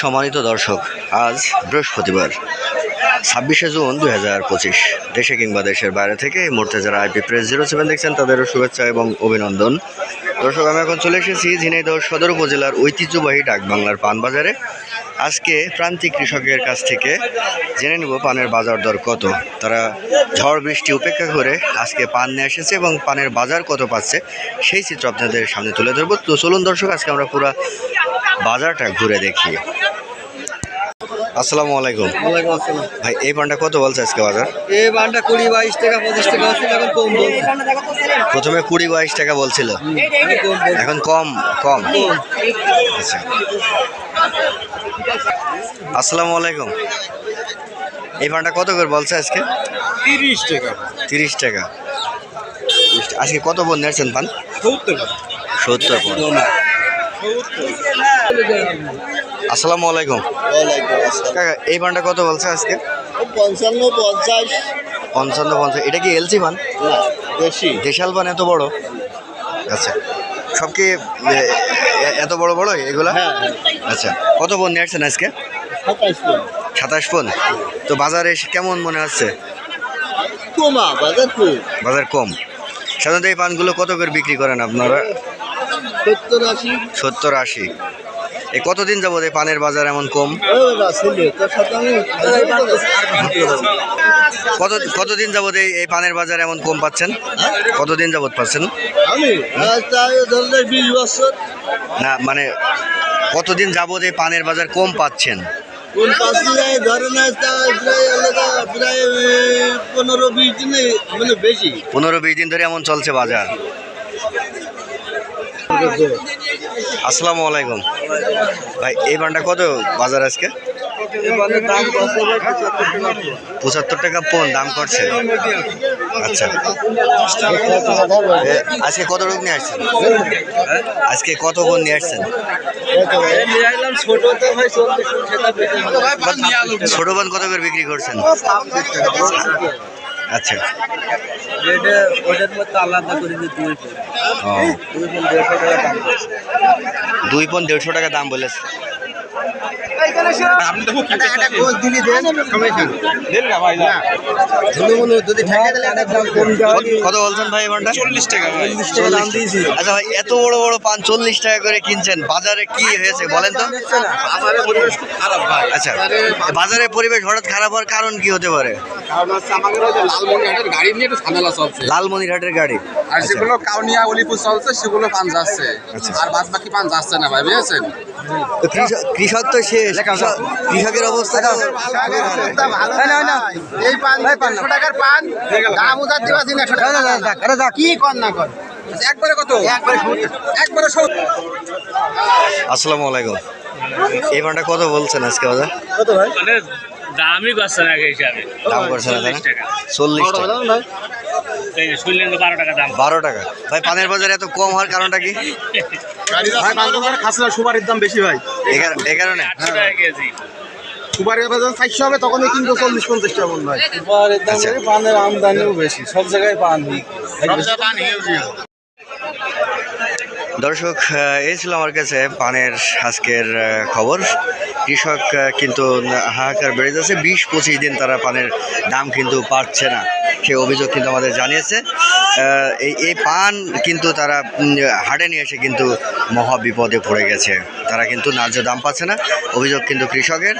সম্মানিত দর্শক, আজ বৃহস্পতিবার, ছাব্বিশে জুন দুই হাজার পঁচিশ। দেশে কিংবা দেশের বাইরে থেকে এই মুহূর্তে যারা আইপি প্রেস জিরো সেভেন দেখছেন, তাদেরও শুভেচ্ছা এবং অভিনন্দন। দর্শক, আমি এখন চলে এসেছি ঝিনাইদহ সদর উপজেলার ঐতিহ্যবাহী ডাকবাংলার পান বাজারে আজকে প্রান্তিক কৃষকের কাছ থেকে জেনে নেব পানের বাজার দর কত। তারা ঝড় বৃষ্টি উপেক্ষা করে আজকে পান নিয়ে এসেছে এবং পানের বাজার কত পাচ্ছে, সেই চিত্র আপনাদের সামনে তুলে ধরবো। তো চলুন দর্শক, আজকে আমরা পুরো বাজারটা ঘুরে দেখি। আসসালামু আলাইকুম। ওয়ালাইকুম আসসালাম। ভাই এই পানটা কত বলছে আজকে বাজার? এই বানটা কুড়ি বাইশ টাকা পঁচিশ টাকা আছে এখন কম বলছে। প্রথমে কুড়ি বাইশ টাকা বলছিল। এখন কম কম। আচ্ছা। আসসালামু আলাইকুম। এই পানটা কত করে বলছে আজকে? তিরিশ টাকা। তিরিশ টাকা। আজকে কত বোন নেছেন পান? সত্তর টাকা সত্তর আসসালামু আলাইকুম। কাকা এই পানটা কত বলছে আজকে? পঞ্চান্ন পঞ্চাশ। পঞ্চান্ন পঞ্চাশ। এটা কি এলসি পান বেশি দেশাল পান এত বড়? আচ্ছা। সব কি এত বড় বড় এগুলা? হ্যাঁ আচ্ছা। কত বোন নিয়ে আসছেন আজকে? সাতাশ পন। তো বাজারে কেমন মনে হচ্ছে? বাজার কম। সাধারণত এই পানগুলো কত করে বিক্রি করেন আপনারা? সত্তর আশি। সত্তর আশি। এই কতদিন যাবত এই পানের বাজার এমন কম? কত কতদিন যাবত এই এই পানের বাজার এমন কম পাচ্ছেন? কতদিন যাবত পাচ্ছেন? না মানে কতদিন যাবত এই পানের বাজার কম পাচ্ছেন? এ, মানে পনেরো বিশ দিন ধরে এমন চলছে বাজার। আসসালামু আলাইকুম। ভাই এই পানটা কত বাজার আজকে? পঁচাত্তর টাকা পন দাম করছে। আচ্ছা। আজকে কত রোগ নিয়ে আসছেন? আজকে কত কোন নিয়ে আসছেন? ছোট পান কত করে বিক্রি করছেন? আচ্ছা। যেটা ওটার মধ্যে আলাদা করে যে দুই দুই দেড়শো টাকা দাম দুই পন দেড়শো টাকা দাম বলেছে। কত- বলছেন ভাই এবারটা চল্লিশ টাকা দাম আচ্ছা ভাই এত বড় বড় পান চল্লিশ টাকা করে কিনছেন বাজারে কি হয়েছে বলেন তো? বাজারে পরিবেশ খুব খারাপ ভাই। আচ্ছা বাজারে পরিবেশ হঠাৎ খারাপ হওয়ার কারণ কি হতে পারে? কারণ হচ্ছে আমাদের ওই যে লালমনিরহাটের গাড়ি নিয়ে একটু ঝামেলা চলছে। লালমনিরহাটের গাড়ি। আর আচ্ছা। যেগুলো কাউনিয়া অলিপুর চলছে সেগুলো পান যাচ্ছে আচ্ছা। আর বাদ বাকি পান যাচ্ছে না ভাই বুঝেছেন? কৃষক- তো শেষ। কৃষকের অবস্থা এই পান দেড়শো টাকার পান। দাম উধার দিবা একশো টাকা। কি কর না কর? একবারে কত? একবারে। আসসালামু আলাইকুম। এই পানটা কত বলছেন আজকে বাজার? মানে দামই করছে না আগে হিসাবে। দাম করছে না? চল্লিশ টাকা। বারো টাকা দাম। বারো টাকা। ভাই পানের বাজারে এত কম হওয়ার কারণটা কি? ভাই খাসলা সুপারির দাম বেশি ভাই। এ- কারণে? সুপারির বাজার চারশো হবে তখনই কিন্তু চল্লিশ পঞ্চাশ টাকা মন ভাই। দাম আচ্ছা। পানের আমদানিও বেশি সব জায়গায় পান। দর্শক এই ছিল আমার কাছে পানের আজকের খবর। কৃষক কিন্তু হাহাকার বেড়ে যাচ্ছে। বিশ পঁচিশ দিন তারা পানের দাম কিন্তু পাচ্ছে না। সে অভিযোগ কিন্তু আমাদের জানিয়েছে। এই এই পান কিন্তু তারা হাটে নিয়ে এসে কিন্তু মহা বিপদে পড়ে গেছে। তারা কিন্তু ন্যায্য দাম পাচ্ছে না। অভিযোগ কিন্তু কৃষকের।